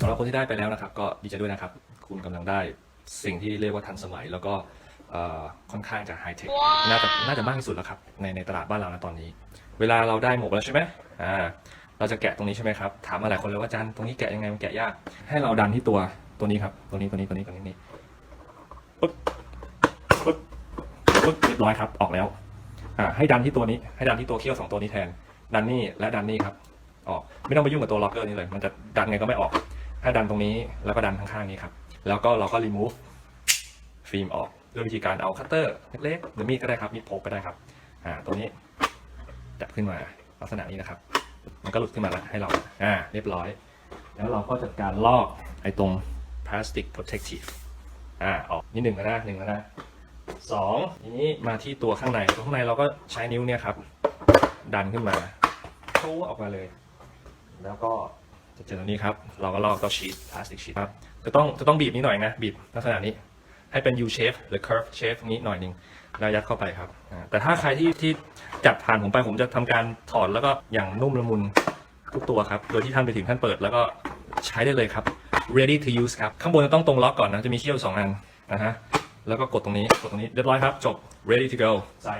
สำหรับคนที่ได้ไปแล้วนะครับ ก็ดีใจด้วยนะครับ คุณกำลังได้สิ่งที่เรียกว่าทันสมัย แล้วก็เอ่อค่อนข้างจะไฮเทคน่าจะน่าจะมากที่สุดแล้วครับในในตลาดบ้านเรานะตอนนี้ เวลาเราได้หมวกแล้วใช่ไหมอ่าเราจะแกะตรงนี้ใช่ไหมครับถามมาหลายคนเลยว่าอาจารย์ตรงนี้แกะยังไงมันแกะยาก ให้เราดันที่ตัวตัวนี้ครับ ตัวนี้ตัวนี้ตัวนี้ตัวนี้นี่ปึ๊บปึ๊บปึ๊บเรียบร้อยครับออกแล้วอ่าให้ดันที่ตัวนี้ ให้ดันที่ตัวเขี้ยวสองตัวนี้แทนดันนี่และดันนี่ครับออกไม่ต้องไปยุ่งกับตัวล็อกเกอร์นี่เลย มันจะดันไงก็ไม่ออก ให้ดันตรงนี้แล้วก็ดันข้างๆนี้ครับ แล้วก็เราก็ remove ฟิล์มออกด้วยวิธีการเอาคัตเตอร์เล็กๆหรือมีดก็ได้ครับมีดพกก็ได้ครับอ่าตัวนี้จับขึ้นมาลักษณะนี้นะครับ มันก็หลุดขึ้นมาแล้วให้เราอ่าเรียบร้อย แล้วเราก็จัดการลอกไอ้ตรง plastic protective อ่าออกนี่หนึ่งแล้วนะหนึ่งแล้วนะสองทีนี้มาที่ตัวข้างในตัวข้างในเราก็ใช้นิ้วเนี่ยครับ ดันขึ้นมาชูออกมาเลย แล้วก็ จะเจอตรงนี้ครับ เราก็ลอกตัวชีทพลาสติกชีทครับ จะต้องจะต้องบีบนิดหน่อยนะ บีบลักษณะนี้ ให้เป็น U shape หรือ curve shape นี้หน่อยหนึ่งแล้วยัดเข้าไปครับ แต่ถ้าใครที่ที่จัดผ่านผมไปผมจะทำการถอดแล้วก็อย่างนุ่มละมุนทุกตัวครับ โดยที่ท่านไปถึงท่านเปิดแล้วก็ใช้ได้เลยครับ ready to use ครับ ข้างบนจะต้องตรงล็อกก่อนนะ จะมีเขี้ยวสองอันนะฮะ แล้วก็กดตรงนี้ กดตรงนี้เรียบร้อยครับ จบ ready to go ใส่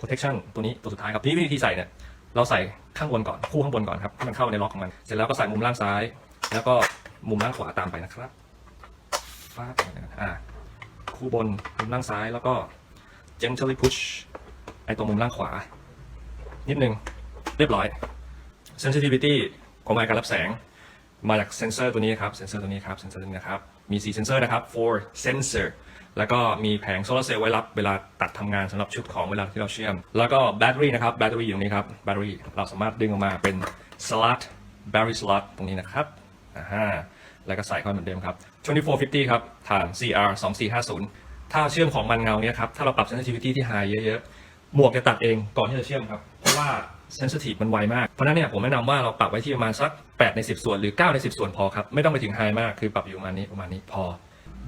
protection ตัวนี้ตัวสุดท้ายครับที่วิธีใส่เนี่ย เราใส่ ข้างบนก่อนคู่ข้างบนก่อนครับให้มันเข้าในล็อกของมันเสร็จแล้วก็ใส่มุมล่างซ้าย แล้วก็มุมล่างขวาตามไปนะครับฟาดอ่าคู่บนมุมล่างซ้ายแล้วก็ gently push ไอตรงมุมล่างขวา นิดนึงเรียบร้อย sensitivity ความหมายการรับแสง มาจากเซนเซอร์ตัวนี้ครับเซนเซอร์ตัวนี้ครับเซนเซอร์ตัวนี้นะครับมี 4 เซนเซอร์นะครับ for sensor แล้วก็มีแผงโซลาร์เซลล์ไว้รับเวลาตัดทำงานสำหรับชุดของเวลาที่เราเชื่อม แล้วก็แบตเตอรี่นะครับแบตเตอรี่อยู่ตรงนี้ครับแบตเตอรี่เราสามารถดึงออกมาเป็น slot battery slot ตรงนี้นะครับอ่าฮะแล้วก็ใส่เข้าเหมือนเดิมครับ 2450 ครับฐาน CR 2450 ถ้าเชื่อมของมันเงาเนี้ยครับ ถ้าเราปรับ sensitivity ที่ high เยอะๆ หมวกจะตัดเองก่อนที่จะเชื่อมครับ เพราะว่า sensitive มันไวมาก เพราะฉะนั้นเนี่ยผมแนะนำว่าเราปรับไว้ที่ประมาณสัก 8 ใน 10 ส่วนหรือ 9 ใน 10 ส่วนพอครับ ไม่ต้องไปถึง high มาก คือปรับอยู่ประมาณนี้ประมาณนี้พอ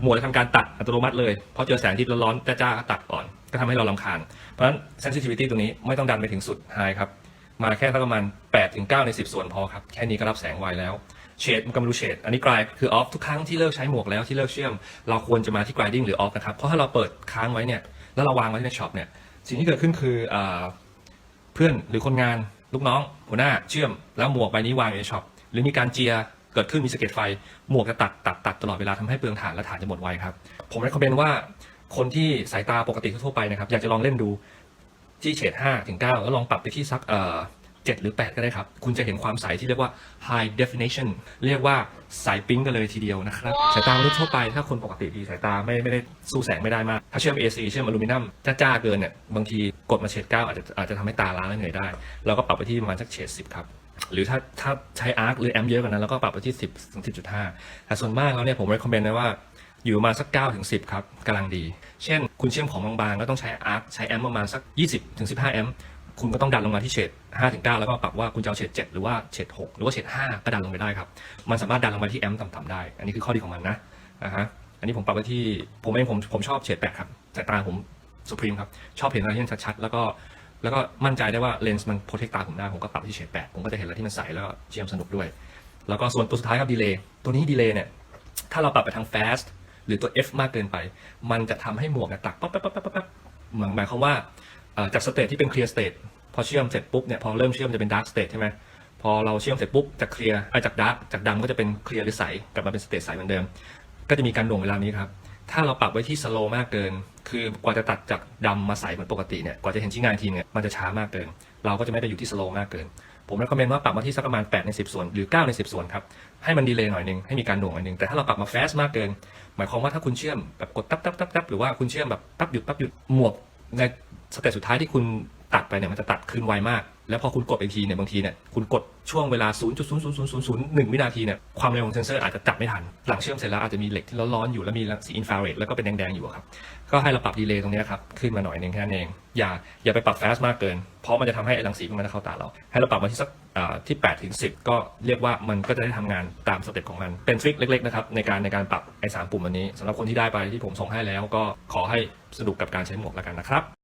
หมวกจะทำการตัดอัตโนมัติเลยเพราะเจอแสงที่ร้อนๆจ้าๆก็ตัดก่อน ก็ทำให้เราลำคาญ เพราะฉะนั้น sensitivity ตรงนี้ไม่ต้องดันไปถึงสุด high ครับ มาแค่สักประมาณ8ถึง9ใน 10 ส่วนพอครับ แค่นี้ก็รับแสงไวแล้วเฉดมันก็ไม่รู้เฉดอันนี้กลายคือออฟทุกครั้งที่เลิกใช้หมวกแล้วที่เลิกเชื่อม เราควรจะมาที่ grinding หรือออฟนะครับเพราะถ้าเราเปิดค้างไว้เนี่ยแล้วเราวางไว้ในช็อปเนี่ยสิ่งที่เกิดขึ้นคืออเพื่อนหรือคนงานลูกน้องหัวหน้าเชื่อมแล้วหมวกใบนี้วางอยู่ในช็อปหรือมีการเจีย เกิดขึ้นมีสะเก็ดไฟหมวกจะตัดตัดตัดตลอดเวลาทำให้เปลืองถ่านและถ่านจะหมดไวครับ ผมให้คอมเมนต์ว่าคนที่สายตาปกติทั่วๆไปนะครับ อยากจะลองเล่นดูที่เฉด5ถึง9แล้วลองปรับไปที่สักเอ่อ7หรือ 8 ก็ได้ครับ คุณจะเห็นความใสที่เรียกว่า high definition เรียกว่าใสปิ๊งกันเลยทีเดียวนะครับ สายตามนุษย์ทั่วไปถ้าคนปกติดีสายตาไม่ไม่ได้สู้แสงไม่ได้มาก ถ้าเชื่อม AC เชื่อมอลูมิเนียมจ้าๆเกินเนี่ยบางทีกดมาเฉด9อาจจะอาจจะทำให้ตาล้าและเหนื่อยได้ เราก็ปรับไปที่ประมาณสักเฉด10 ครับ หรือถ้าถ้าใช้อาร์คหรือแอมเยอะกว่านั้นเราก็ปรับไปที่ 10ถึง10.5 แต่ส่วนมากแล้วเนี่ยผม recommend นะว่าอยู่มาสัก9ถึง10 ครับกำลังดี เช่น คุณเชื่อมของบางๆก็ต้องใช้อาร์คใช้แอมประมาณสัก 20ถึง15แอมคุณก็ต้องดันลงมาที่เฉด5ถึง9แล้วก็ปรับว่าคุณจะเอาเฉด7หรือว่าเฉด6หรือว่าเฉด5ก็ดันลงไปได้ครับ มันสามารถดันลงมาที่แอมต่ำๆได้ อันนี้คือข้อดีของมันนะอ่าฮะอันนี้ผมปรับไว้ที่ผมเองผมผมชอบเฉด8ครับสายตาผมสุพรีมครับชอบเห็นอะไรที่ชัดๆแล้วก็ แล้วก็มั่นใจได้ว่าเลนส์มันโปรเทคตาผมได้ผมก็ปรับที่เฉด8ผมก็จะเห็นอะไรที่มันใสแล้วก็เชื่อมสนุกด้วย แล้วก็ส่วนตัวสุดท้ายครับดีเลย์ตัวนี้ดีเลย์เนี่ยถ้าเราปรับไปทาง fast หรือตัว F มากเกินไป มันจะทำให้หมวกเนี่ยตักปั๊บปั๊บปั๊บปั๊บปั๊บหมายหมายความว่าจากสเตทที่เป็น clear state พอเชื่อมเสร็จปุ๊บเนี่ยพอเริ่มเชื่อมจะเป็น dark state ใช่ไหมพอเราเชื่อมเสร็จปุ๊บจาก clear ไอ้จาก dark จากดำก็จะเป็น clear หรือใสกลับมาเป็น state ใสเหมือนเดิม ก็จะมีการหน่วงเวลานี้ครับ ถ้าเราปรับไว้ที่สโลมากเกิน คือกว่าจะตัดจากดำมาใสเหมือนปกติเนี่ย กว่าจะเห็นชิ้นงานทีเนี่ย มันจะช้ามากเกิน เราก็จะไม่ไปอยู่ที่สโลมากเกิน ผมแนะนำว่าปรับมาที่สักประมาณ 8 ใน 10 ส่วน หรือ 9 ใน 10 ส่วนครับ ให้มันดีเลย์หน่อยนึง ให้มีการหน่วงหน่อยนึง แต่ถ้าเราปรับมาเฟสมากเกิน หมายความว่าถ้าคุณเชื่อมแบบกดตับตับตับตับหรือว่าคุณเชื่อมแบบตับหยุดตับหยุดหมวกในสเตจสุดท้ายที่คุณ ตัดไปเนี่ยมันจะตัดคืนไวมาก แล้วพอคุณกดอีกทีเนี่ยบางทีเนี่ยคุณกดช่วงเวลา 0.00001 วินาทีเนี่ยความเร็วของเซนเซอร์อาจจะจับไม่ทัน หลังเชื่อมเสร็จแล้วอาจจะมีเหล็กที่ร้อนๆอยู่แล้วมีสีอินฟราเรดแล้วก็เป็นแดงๆอยู่ครับ ก็ให้เราปรับดีเลย์ตรงนี้ครับขึ้นมาหน่อยนึงแค่นั้นเอง อย่าอย่าไปปรับ fast มากเกิน เพราะมันจะทำให้ไอ้รังสีพวกนั้นเข้าตาเรา ให้เราปรับมาที่สักที่8ถึง10 ก็เรียกว่ามันก็จะได้ทำงานตามสเต็ปของมัน เป็นทริคเล็กๆนะครับในการในการปรับไอ้สามปุ่มอันนี้สำหรับคนที่ได้ไปที่ผมส่งให้แล้วก็ขอให้สนุกกับการใช้หมวกแล้วกันนะครับ